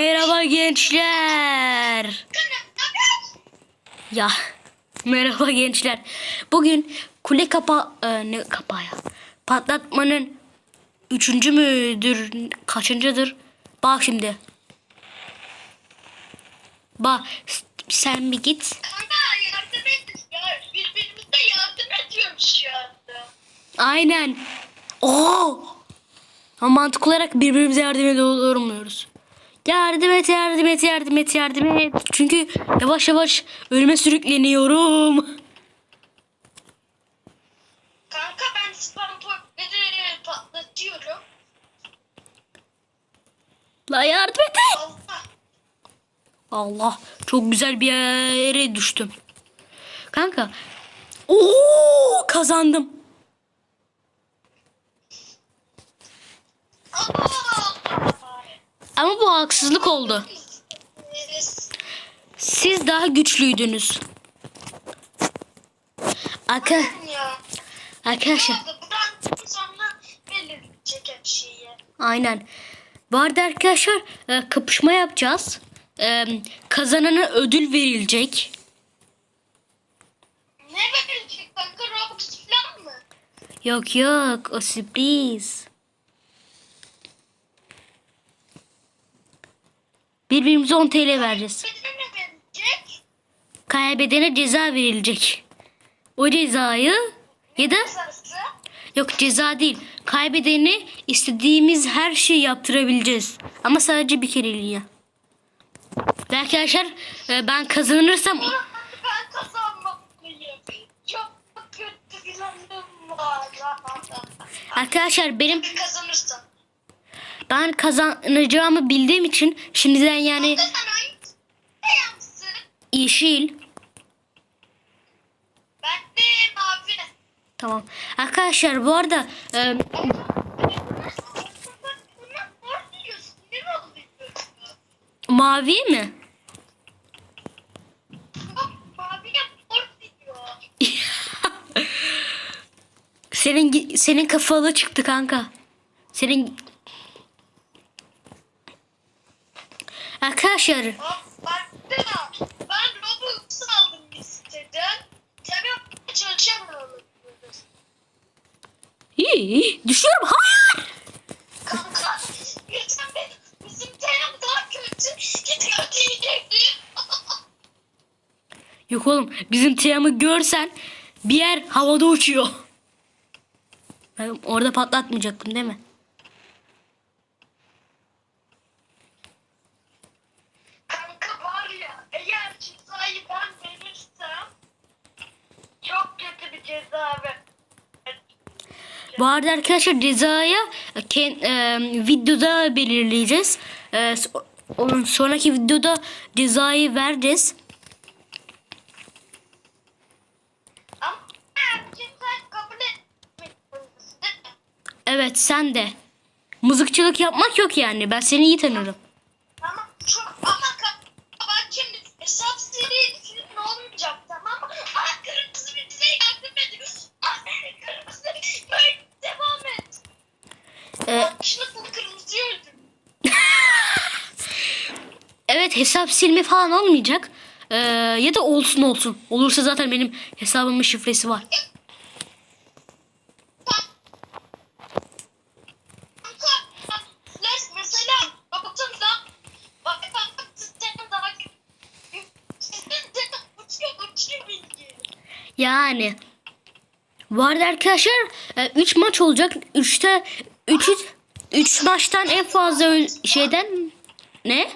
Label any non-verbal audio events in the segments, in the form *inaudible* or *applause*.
Merhaba gençler. Ya merhaba gençler. Bugün kule kapa e, ne kapağı? Patlatmanın üçüncü müdür kaçıncıdır? Bak şimdi. Bak sen bir git. Aynen. Oo. Ama mantık olarak birbirimize yardım ediyoruz. Yardım et, yardım et, yardım et, yardım et. Çünkü yavaş yavaş ölüme sürükleniyorum. Kanka ben spam portları patlatıyorum. La yardım et. Allah. Allah çok güzel bir yere düştüm. Kanka. Oo kazandım. Allah. Ama bu haksızlık oldu. Siz daha güçlüydünüz. Arka, arkadaşlar aynen. Bu arada arkadaşlar e, kapışma yapacağız. E, Kazanana ödül verilecek. Ne verilecek kanka Robux falan mı? Yok yok o sürpriz. Birbirimize 10 TL vereceğiz. Kaybedene ceza verilecek. O cezayı ya da yok ceza değil. Kaybedeni istediğimiz her şeyi yaptırabileceğiz. Ama sadece bir kereliğine. Ve arkadaşlar e, ben kazanırsam Ben kazanmalıyım. Çok kötü planım var. arkadaşlar benim. Ben kazanacağımı bildiğim için şimdiden yani yeşil Ben de mavi. tamam. Arkadaşlar bu arada e, mavi mi? *laughs* Senin senin kafalı çıktı kanka. Senin Arkadaşlar Bak baksana. Ben Robux aldım bir siteden. Tabii çalışamıyorum. iyi düşüyorum. Hayır. Kanka geçen benim bizim terim daha kötü. Diyecektim. *laughs* Yok oğlum bizim Tiam'ı görsen bir yer havada uçuyor. Ben orada patlatmayacaktım değil mi? Kanka var ya eğer cezayı ben verirsem çok kötü bir ceza ver. Bu arada arkadaşlar cezaya e, videoda belirleyeceğiz. E, onun sonraki videoda cezayı vereceğiz. Evet sen de. Mızıkçılık yapmak yok yani. Ben seni iyi tanırım. Ama çok ama ka- bak şimdi hesap seri düşünün olmayacak tamam mı? Aa kırmızı bir bize yardım ediyor. Aa kırmızı böyle devam et. E, Yanlışlıkla öldürdüm. evet hesap silme falan olmayacak. E, ya da olsun olsun. Olursa zaten benim hesabımın şifresi var. Yani. Bu arada arkadaşlar 3 maç olacak. 3'te 3 3 maçtan en fazla şeyden ne?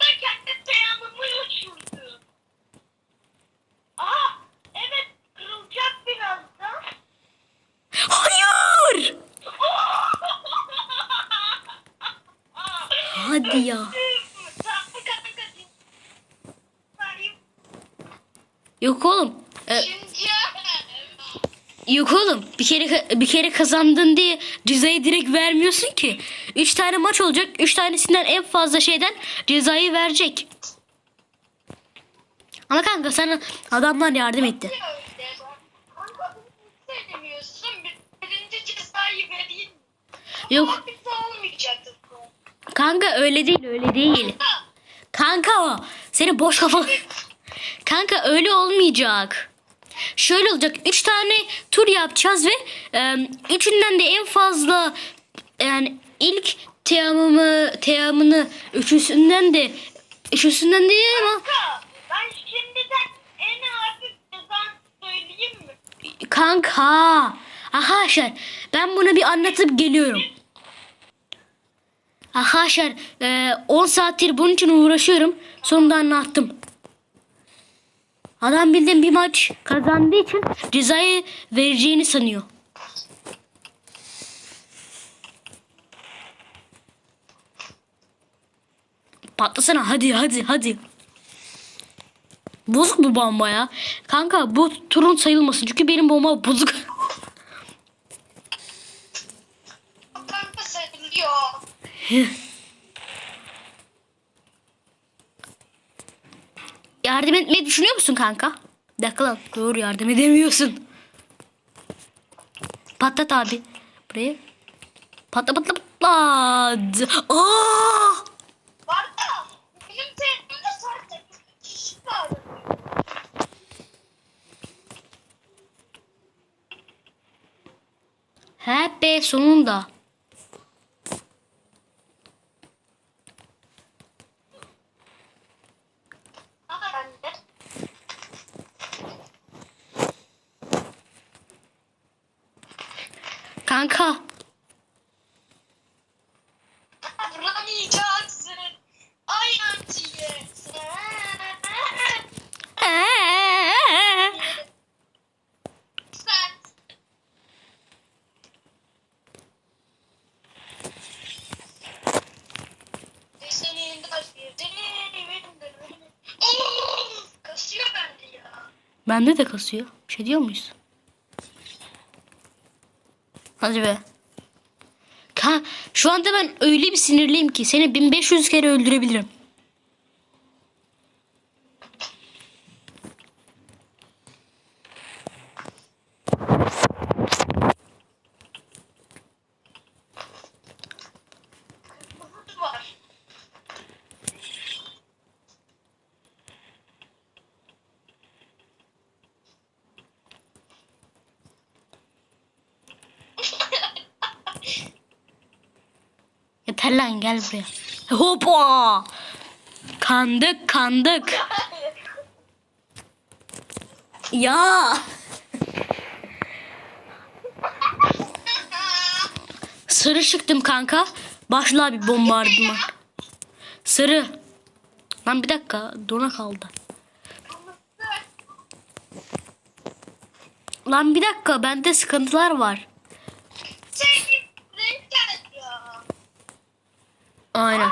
Ben kendi teyamımı uçurdum. Aa evet kırılacak birazdan. Hayır! *laughs* Hadi ya. Yok oğlum. E, Şimdi yok oğlum. Bir kere bir kere kazandın diye cezayı direkt vermiyorsun ki. 3 tane maç olacak. 3 tanesinden en fazla şeyden cezayı verecek. Ama kanka sana adamlar yardım etti. Yok. Kanka öyle değil öyle değil. Kanka o. Seni boş kafalı. Kanka öyle olmayacak. Şöyle olacak. Üç tane tur yapacağız ve e, üçünden de en fazla yani ilk teamımı teamını üçüsünden de üçüsünden değil ama ben şimdiden en hafif cezan söyleyeyim mi? kanka. Arkadaşlar ben bunu bir anlatıp geliyorum. Arkadaşlar e, 10 saattir bunun için uğraşıyorum. Sonunda anlattım. Adam bildiğin bir maç kazandığı için cezayı vereceğini sanıyor. Patlasana hadi hadi hadi. Bozuk bu bomba ya. Kanka bu turun sayılmasın çünkü benim bomba bozuk. Kanka sayılıyor. *laughs* yardım etmeyi düşünüyor musun kanka? Bir dakika. Dur yardım edemiyorsun. Patlat abi. Buraya. Patla patla patlat. Aa! Var da benim terimde sadece bir kişi var. He be sonunda. Ama ben de Kanka. Vuramayacaksın. Ay antiye. Bende de kasıyor. Bir şey diyor muyuz? Hadi be. Şu anda ben öyle bir sinirliyim ki seni 1500 kere öldürebilirim. Lan gel buraya. Hoppa! Kandık kandık. Ya. Sarı çıktım kanka. Başla bir bombardıman. Sarı. Lan bir dakika dona kaldı. Lan bir dakika bende sıkıntılar var. Şey renk geldi ya. Aynen. Sen, kanka ben de senden önde gittim seni ben.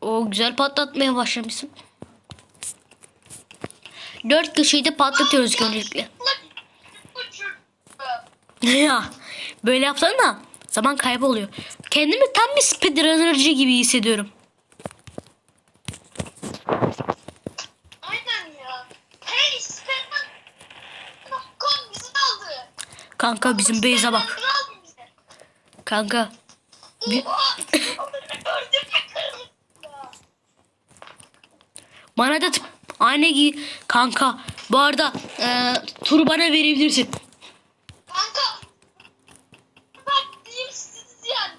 O güzel patlatmaya başlamışsın. Dört kişiyi de patlatıyoruz. Uçurdu. *laughs* ya böyle yapsan da zaman kayboluyor. Kendimi tam bir speedrunner'cı gibi hissediyorum. Aynen ya. Hey Superman. Kon bizi aldı. Kanka bizim Beyza bak. Kanka. Bir-? Bana da aynı gibi. Kanka bu arada e, turu bana verebilirsin. Kanka. Siz yani.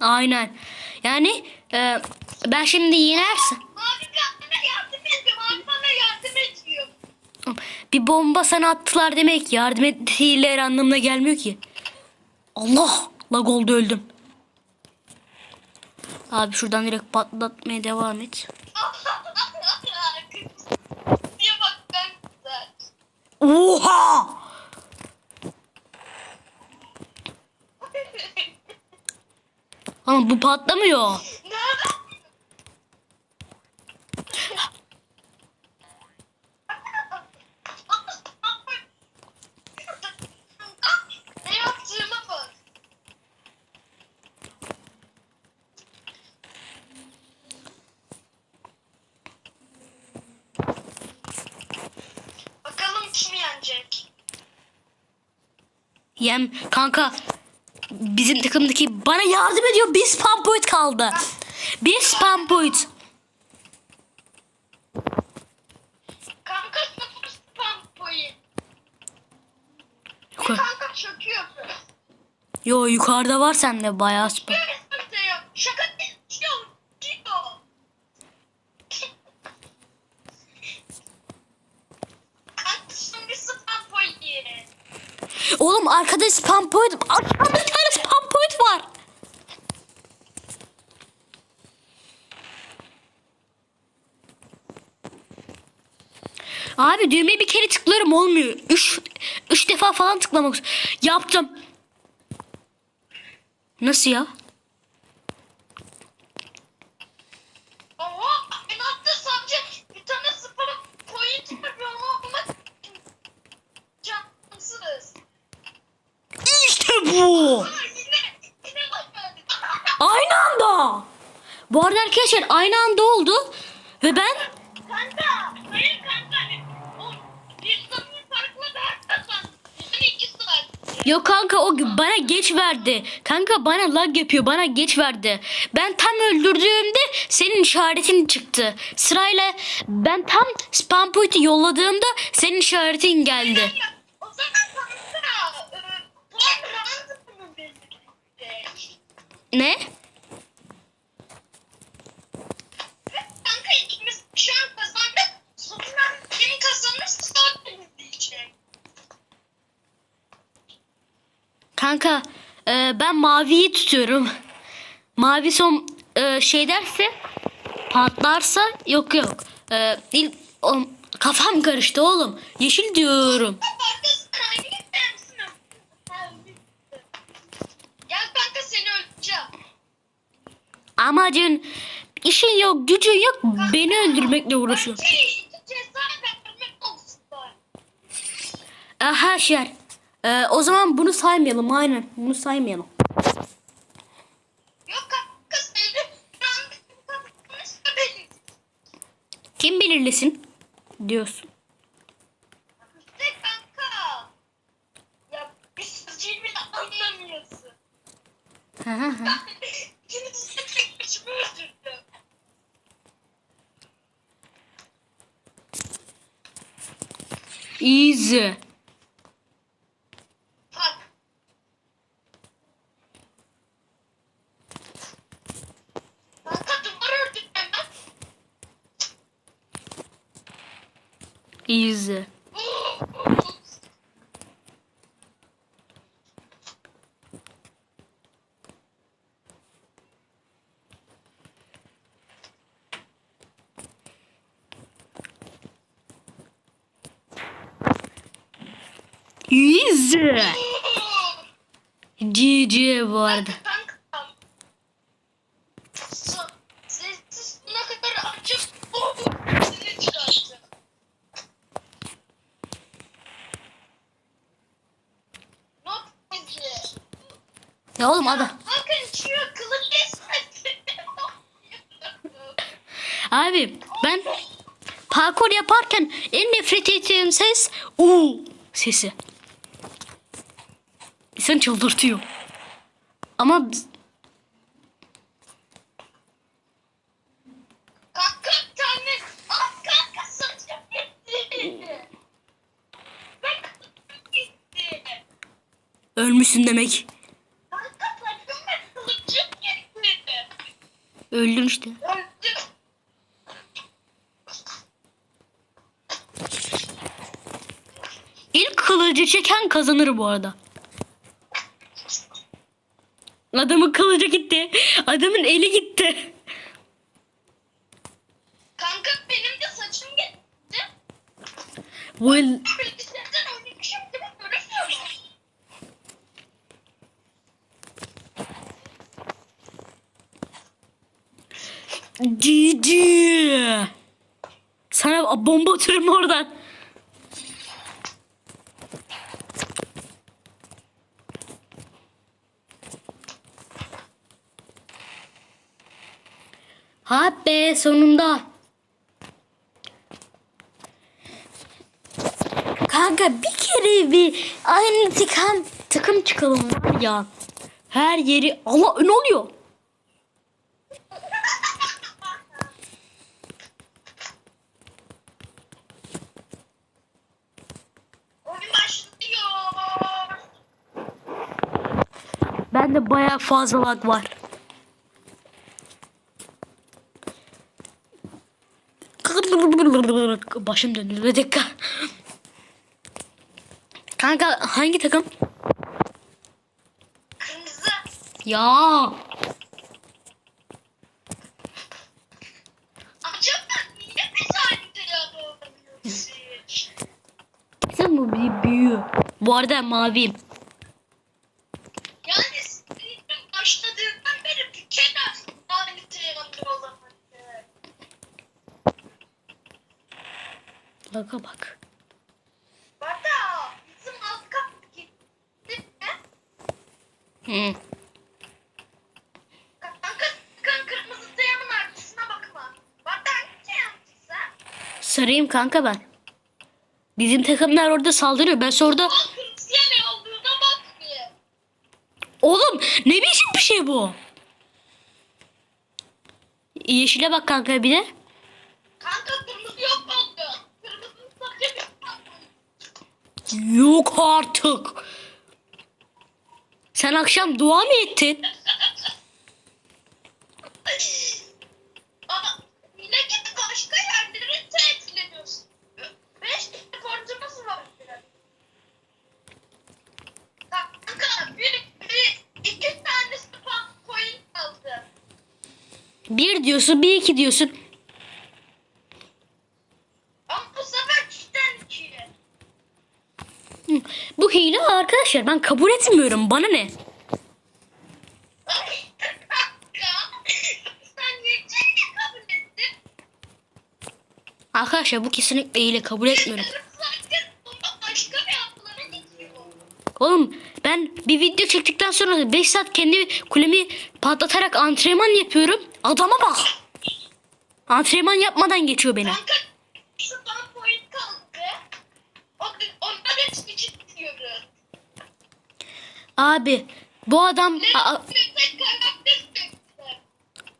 Aynen. Yani e, ben şimdi yenersin. Mavi bana yardım ediyor. Mavi bana yardım ediyor. Bir bomba sana attılar demek yardım ettiler anlamına gelmiyor ki. Allah! Lag oldu öldüm. Abi şuradan direkt patlatmaya devam et. Diye bak ben güzel. Oha! *laughs* Ama bu patlamıyor. Nerede? Ne yaptığıma bak. Bakalım kim yenecek? Yem kanka bizim takımdaki bana yardım ediyor. Bir spam point kaldı. Bir spam point. Kanka sıfır spam point. Yukarı- Kanka çöküyor. Yo yukarıda var sende bayağı spam. Böyle sıkıntı yok. Şaka değil. Çiyor. Çiyor. Kanka son bir spam point. Oğlum arkada spam point. Arkada bir tane spam point var. Abi düğmeye bir kere tıklıyorum olmuyor. Üç, üç defa falan tıklamak. Yaptım. Nasıl ya? Oha en altta sadece bir tane spam point var. Onu almak cansız. İşte bu. Aa, yine yine bak geldi. Bu arada arkadaşlar aynı anda oldu. Ve ben Kanka, hayır kanka. O bir saniye farklı daha kazandı. Bizim ikisi var. Yok kanka o bana geç verdi. Kanka bana lag yapıyor bana geç verdi. Ben tam öldürdüğümde senin işaretin çıktı. Sırayla ben tam spam point'i yolladığımda senin işaretin geldi. O zaman kanka, e, puan? Ne? Kanka ikimiz şu an kazandık. Sonra kim kazanırsa zaten diyecek. Kanka e, ben maviyi tutuyorum. Mavi son e, şey derse patlarsa yok yok. E, il, o- kafam karıştı oğlum. Yeşil diyorum. Kanka. Amacın işin yok gücün yok beni öldürmekle olsun. Aha şer. Ee, o zaman bunu saymayalım aynen. Bunu saymayalım. Yok kazanırsa benim. Kim belirlesin diyorsun. İşte kanka. Ya bir sözcüğümü de anlamıyorsun. Hı hı hı. İkinizi de tek başıma öldürdüm. Easy. Bak. Kanka duvar ördüm hemen. Easy. Easy. GG bu Ya oğlum adam. Bakın çıkıyor kılıç. Abi ben parkur yaparken en nefret ettiğim ses uuu sesi. İnsan çıldırtıyor. Ama Kanka bir tane. Ah kanka saçım gitti. Ben kılıcım gitti. ölmüşsün demek. Kanka saçım ve kılıcım gitti. Öldün işte. Öldüm. İlk kılıcı çeken kazanır bu arada. Adamın kılıcı gitti. Adamın eli gitti. Kanka benim de saçım gitti. Bu el... Bomba atıyorum oradan. Ha be sonunda. Kanka bir kere bir aynı intikam takım çıkalım var ya. Her yeri Allah ne oluyor? Bende bayağı fazla lag var. Başım döndü bir dakika. Kanka hangi takım? Kırmızı. Ya sen bu bir büyü. Bu arada maviyim. Kırmızı dayanın arkasına bakma. Bada ne yaptın sen? Sarayım kanka ben. Bizim takımlar orada saldırıyor. Ben orada... Bak. Oğlum ne biçim bir şey bu? Yeşile bak kanka bir de. Kanka kırmızı yok oldu. Kırmızının sadece bir Yok artık. Sen akşam dua mı ettin? Ama yine git başka yerlere tehdit Beş sporcumuz var. Kanka bir, bir iki tane spam point aldı. Bir diyorsun, bir iki diyorsun. Ama bu sefer cidden iki. Hı, Bu hile arkadaşlar. Ben kabul etmiyorum. Bana ne? Arkadaşlar bu kesinlikle hile kabul etmiyorum. Oğlum ben bir video çektikten sonra 5 saat kendi kulemi patlatarak antrenman yapıyorum. Adama bak. Antrenman yapmadan geçiyor beni. Kanka spam point kaldı. O, ondan hepsini ciddiyoruz. Abi bu adam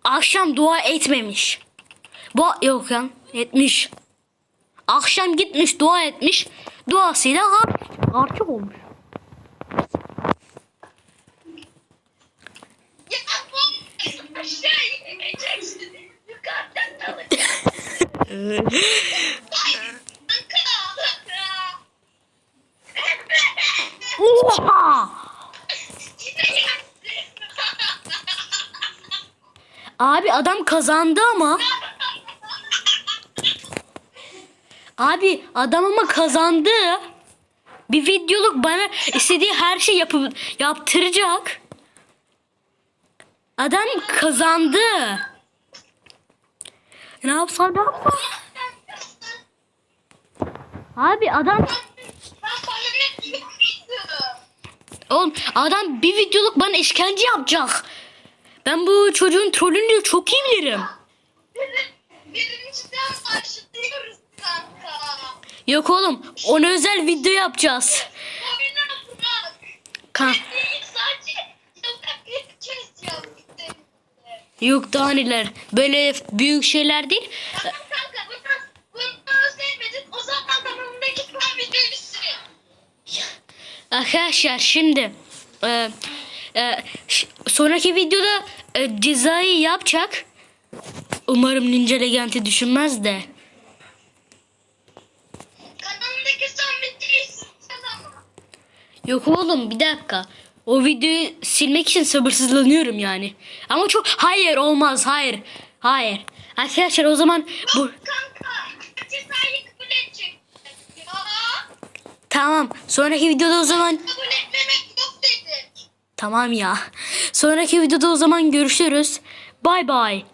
akşam dua etmemiş. Bu yok lan etmiş. Akşam gitmiş dua etmiş. Duasıyla har harçık olmuş. *laughs* Ya bu aşağı ineceksin. Yukarıdan alacaksın. Ay, kanka. Oha! Yine yendim. Abi adam kazandı ama. Abi adam ama kazandı. Bir videoluk bana istediği her şey yapıp yaptıracak. Adam kazandı. Ne yapsam ne yapsam? Abi adam oğlum adam bir videoluk bana işkence yapacak. Ben bu çocuğun trollünü çok iyi bilirim. Bir- Birinciden başlıyoruz kanka. Yok oğlum ona özel video yapacağız. Oyunu bırak. Değil sadece. Yok daha neler. Böyle büyük şeyler değil. Tamam kanka bunu, bunu özlemedin. O zaman kanalımdaki fan videoyu sil. Arkadaşlar şimdi e, e, sonraki videoda e, cezayı yapacak. Umarım Ninja Legend'i düşünmez de. Kanalımdaki son videoyu. Yok oğlum bir dakika. O videoyu silmek için sabırsızlanıyorum yani. Ama çok hayır olmaz hayır. Hayır. Arkadaşlar o zaman bu Kanka tamam. Sonraki videoda o zaman kabul etmemek. Tamam ya. Sonraki videoda o zaman görüşürüz. Bay bay.